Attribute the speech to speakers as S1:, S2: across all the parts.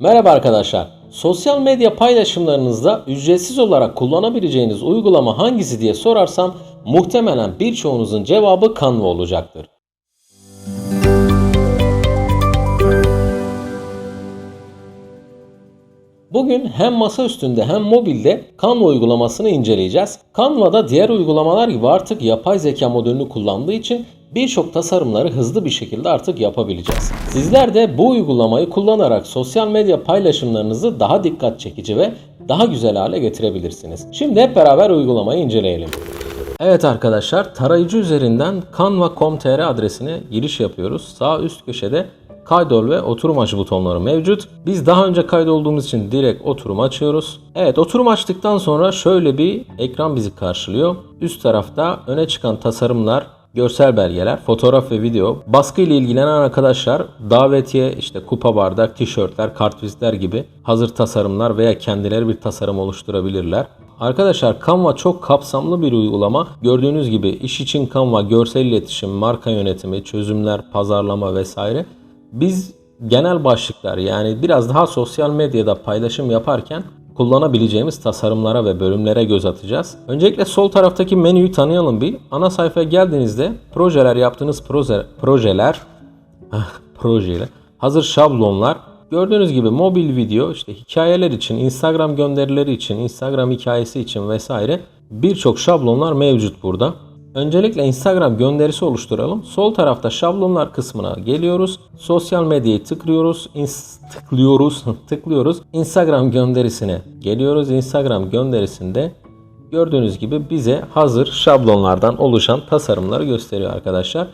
S1: Merhaba arkadaşlar. Sosyal medya paylaşımlarınızda ücretsiz olarak kullanabileceğiniz uygulama hangisi diye sorarsam muhtemelen birçoğunuzun cevabı Canva olacaktır. Bugün hem masa üstünde hem mobilde Canva uygulamasını inceleyeceğiz. Canva'da diğer uygulamalar gibi artık yapay zeka modülünü kullandığı için birçok tasarımları hızlı bir şekilde artık yapabileceğiz. Sizler de bu uygulamayı kullanarak sosyal medya paylaşımlarınızı daha dikkat çekici ve daha güzel hale getirebilirsiniz. Şimdi hep beraber uygulamayı inceleyelim. Evet arkadaşlar tarayıcı üzerinden canva.com.tr adresine giriş yapıyoruz. Sağ üst köşede kaydol ve oturum aç butonları mevcut. Biz daha önce kaydolduğumuz için direkt oturum açıyoruz. Evet oturum açtıktan sonra şöyle bir ekran bizi karşılıyor. Üst tarafta öne çıkan tasarımlar, görsel belgeler, fotoğraf ve video, baskı ile ilgilenen arkadaşlar davetiye, işte kupa bardak, tişörtler, kartvizitler gibi hazır tasarımlar veya kendileri bir tasarım oluşturabilirler. Arkadaşlar Canva çok kapsamlı bir uygulama. Gördüğünüz gibi iş için Canva, görsel iletişim, marka yönetimi, çözümler, pazarlama vesaire. Biz genel başlıklar yani biraz daha sosyal medyada paylaşım yaparken kullanabileceğimiz tasarımlara ve bölümlere göz atacağız. Öncelikle sol taraftaki menüyü tanıyalım bir. Ana sayfaya geldiğinizde projeler yaptığınız proje, projeler projeyle hazır şablonlar Gördüğünüz gibi mobil video, işte hikayeler için, Instagram gönderileri için, Instagram hikayesi için vesaire birçok şablonlar mevcut burada. Öncelikle Instagram gönderisi oluşturalım. Sol tarafta şablonlar kısmına geliyoruz. Sosyal medyayı tıklıyoruz. tıklıyoruz. tıklıyoruz. Instagram gönderisine geliyoruz. Instagram gönderisinde gördüğünüz gibi bize hazır şablonlardan oluşan tasarımları gösteriyor arkadaşlar.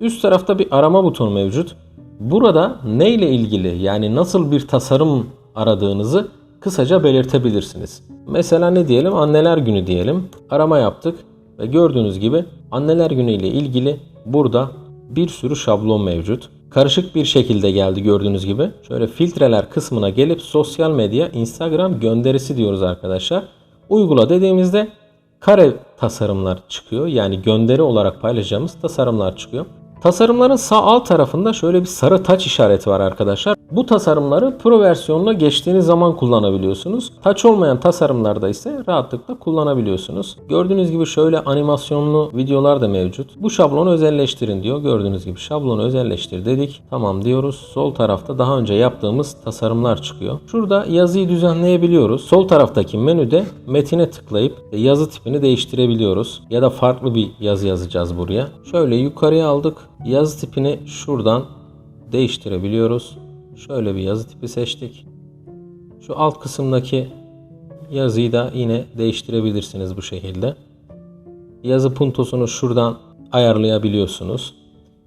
S1: Üst tarafta bir arama butonu mevcut. Burada ne ile ilgili yani nasıl bir tasarım aradığınızı kısaca belirtebilirsiniz. Mesela ne diyelim? Anneler günü diyelim. Arama yaptık ve gördüğünüz gibi anneler günü ile ilgili burada bir sürü şablon mevcut. Karışık bir şekilde geldi gördüğünüz gibi. Şöyle filtreler kısmına gelip sosyal medya Instagram gönderisi diyoruz arkadaşlar. Uygula dediğimizde kare tasarımlar çıkıyor. Yani gönderi olarak paylaşacağımız tasarımlar çıkıyor. Tasarımların sağ alt tarafında şöyle bir sarı taç işareti var arkadaşlar. Bu tasarımları Pro versiyonuna geçtiğiniz zaman kullanabiliyorsunuz. Taç olmayan tasarımlarda ise rahatlıkla kullanabiliyorsunuz. Gördüğünüz gibi şöyle animasyonlu videolar da mevcut. Bu şablonu özelleştirin diyor. Gördüğünüz gibi şablonu özelleştir dedik. Tamam diyoruz. Sol tarafta daha önce yaptığımız tasarımlar çıkıyor. Şurada yazıyı düzenleyebiliyoruz. Sol taraftaki menüde metine tıklayıp yazı tipini değiştirebiliyoruz. Ya da farklı bir yazı yazacağız buraya. Şöyle yukarıya aldık. Yazı tipini şuradan değiştirebiliyoruz. Şöyle bir yazı tipi seçtik. Şu alt kısımdaki yazıyı da yine değiştirebilirsiniz bu şekilde. Yazı puntosunu şuradan ayarlayabiliyorsunuz.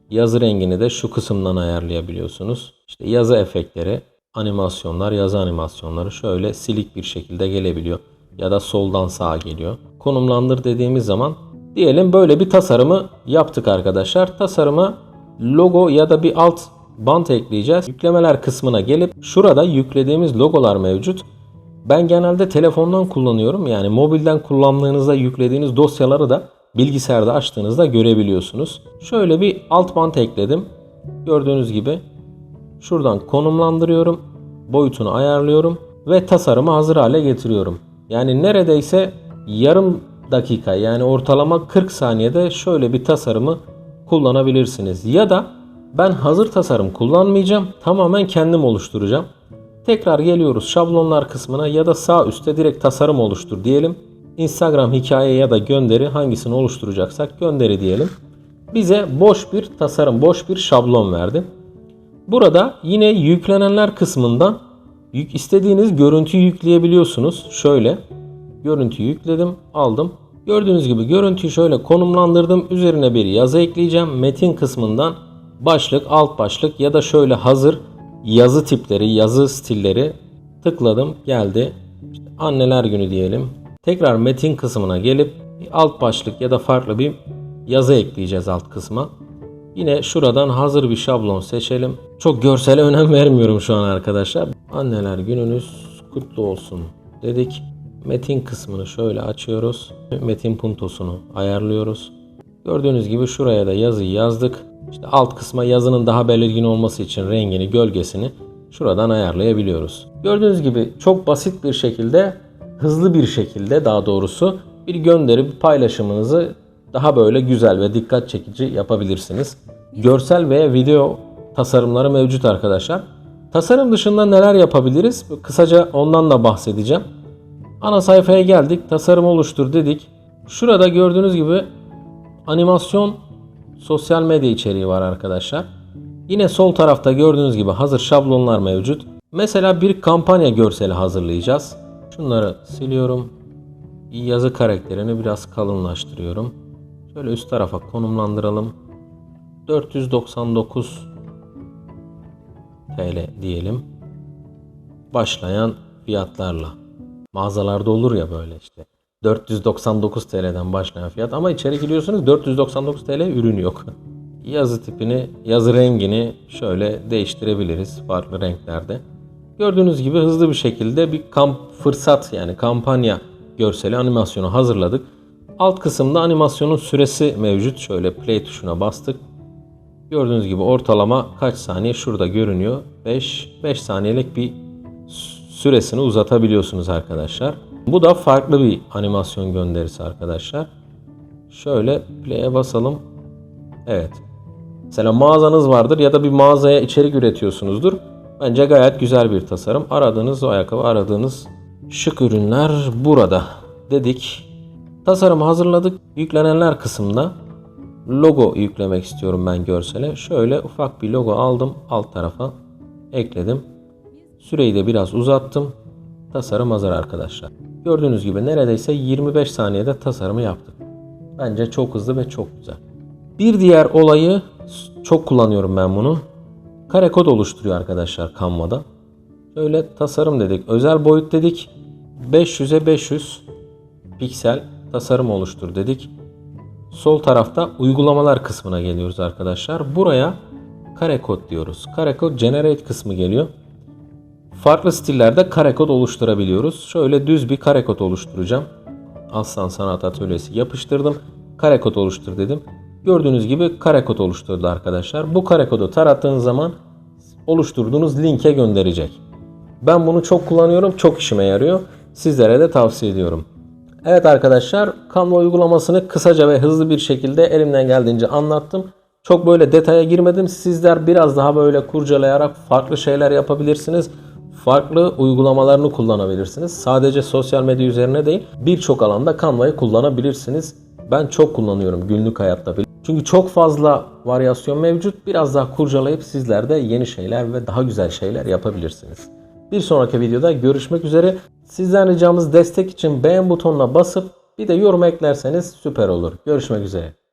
S1: Yazı rengini de şu kısımdan ayarlayabiliyorsunuz. İşte yazı efektleri, animasyonlar, yazı animasyonları şöyle silik bir şekilde gelebiliyor. Ya da soldan sağa geliyor. Konumlandır dediğimiz zaman diyelim böyle bir tasarımı yaptık arkadaşlar. Tasarıma logo ya da bir alt bant ekleyeceğiz. Yüklemeler kısmına gelip şurada yüklediğimiz logolar mevcut. Ben genelde telefondan kullanıyorum. Yani mobilden kullandığınızda yüklediğiniz dosyaları da bilgisayarda açtığınızda görebiliyorsunuz. Şöyle bir alt bant ekledim. Gördüğünüz gibi şuradan konumlandırıyorum. Boyutunu ayarlıyorum ve tasarımı hazır hale getiriyorum. Yani neredeyse yarım dakika yani ortalama 40 saniyede şöyle bir tasarımı kullanabilirsiniz. Ya da ben hazır tasarım kullanmayacağım. Tamamen kendim oluşturacağım. Tekrar geliyoruz şablonlar kısmına ya da sağ üstte direkt tasarım oluştur diyelim. Instagram hikaye ya da gönderi hangisini oluşturacaksak gönderi diyelim. Bize boş bir tasarım, boş bir şablon verdi. Burada yine yüklenenler kısmından istediğiniz görüntüyü yükleyebiliyorsunuz. Şöyle görüntüyü yükledim, aldım. Gördüğünüz gibi görüntüyü şöyle konumlandırdım. Üzerine bir yazı ekleyeceğim. Metin kısmından başlık, alt başlık ya da şöyle hazır yazı tipleri, yazı stilleri tıkladım. Geldi. İşte anneler günü diyelim. Tekrar metin kısmına gelip alt başlık ya da farklı bir yazı ekleyeceğiz alt kısma. Yine şuradan hazır bir şablon seçelim. Çok görsele önem vermiyorum şu an arkadaşlar. Anneler gününüz kutlu olsun dedik. Metin kısmını şöyle açıyoruz. Metin puntosunu ayarlıyoruz. Gördüğünüz gibi şuraya da yazıyı yazdık. İşte alt kısma yazının daha belirgin olması için rengini, gölgesini şuradan ayarlayabiliyoruz. Gördüğünüz gibi çok basit bir şekilde, hızlı bir şekilde daha doğrusu bir gönderi, bir paylaşımınızı daha böyle güzel ve dikkat çekici yapabilirsiniz. Görsel ve video tasarımları mevcut arkadaşlar. Tasarım dışında neler yapabiliriz? Kısaca ondan da bahsedeceğim. Ana sayfaya geldik. Tasarım oluştur dedik. Şurada gördüğünüz gibi animasyon sosyal medya içeriği var arkadaşlar. Yine sol tarafta gördüğünüz gibi hazır şablonlar mevcut. Mesela bir kampanya görseli hazırlayacağız. Şunları siliyorum. Yazı karakterini biraz kalınlaştırıyorum. Şöyle üst tarafa konumlandıralım. 499 TL diyelim. Başlayan fiyatlarla. Mağazalarda olur ya böyle işte. 499 TL'den başlayan fiyat ama içeri giriyorsunuz 499 TL ürün yok. Yazı tipini, yazı rengini şöyle değiştirebiliriz farklı renklerde. Gördüğünüz gibi hızlı bir şekilde bir kamp fırsat yani kampanya görseli animasyonu hazırladık. Alt kısımda animasyonun süresi mevcut. Şöyle play tuşuna bastık. Gördüğünüz gibi ortalama kaç saniye şurada görünüyor. 5 5 saniyelik bir süresini uzatabiliyorsunuz arkadaşlar. Bu da farklı bir animasyon gönderisi arkadaşlar. Şöyle play'e basalım. Evet. Mesela mağazanız vardır ya da bir mağazaya içerik üretiyorsunuzdur. Bence gayet güzel bir tasarım. Aradığınız o ayakkabı, aradığınız şık ürünler burada dedik. Tasarımı hazırladık. Yüklenenler kısmında logo yüklemek istiyorum ben görsele. Şöyle ufak bir logo aldım alt tarafa ekledim. Süreyi de biraz uzattım. Tasarım hazır arkadaşlar. Gördüğünüz gibi neredeyse 25 saniyede tasarımı yaptık. Bence çok hızlı ve çok güzel. Bir diğer olayı çok kullanıyorum ben bunu. Kare kod oluşturuyor arkadaşlar Canva'da. Şöyle tasarım dedik. Özel boyut dedik. 500'e 500 piksel tasarım oluştur dedik. Sol tarafta uygulamalar kısmına geliyoruz arkadaşlar. Buraya kare kod diyoruz. Kare kod generate kısmı geliyor. Farklı stillerde kare kod oluşturabiliyoruz. Şöyle düz bir kare kod oluşturacağım. Aslan Sanat Atölyesi yapıştırdım. Kare kod oluştur dedim. Gördüğünüz gibi kare kod oluşturdu arkadaşlar. Bu kare kodu tarattığınız zaman oluşturduğunuz linke gönderecek. Ben bunu çok kullanıyorum. Çok işime yarıyor. Sizlere de tavsiye ediyorum. Evet arkadaşlar Canva uygulamasını kısaca ve hızlı bir şekilde elimden geldiğince anlattım. Çok böyle detaya girmedim. Sizler biraz daha böyle kurcalayarak farklı şeyler yapabilirsiniz. Farklı uygulamalarını kullanabilirsiniz. Sadece sosyal medya üzerine değil birçok alanda Canva'yı kullanabilirsiniz. Ben çok kullanıyorum günlük hayatta bile. Çünkü çok fazla varyasyon mevcut. Biraz daha kurcalayıp sizler de yeni şeyler ve daha güzel şeyler yapabilirsiniz. Bir sonraki videoda görüşmek üzere. Sizden ricamız destek için beğen butonuna basıp bir de yorum eklerseniz süper olur. Görüşmek üzere.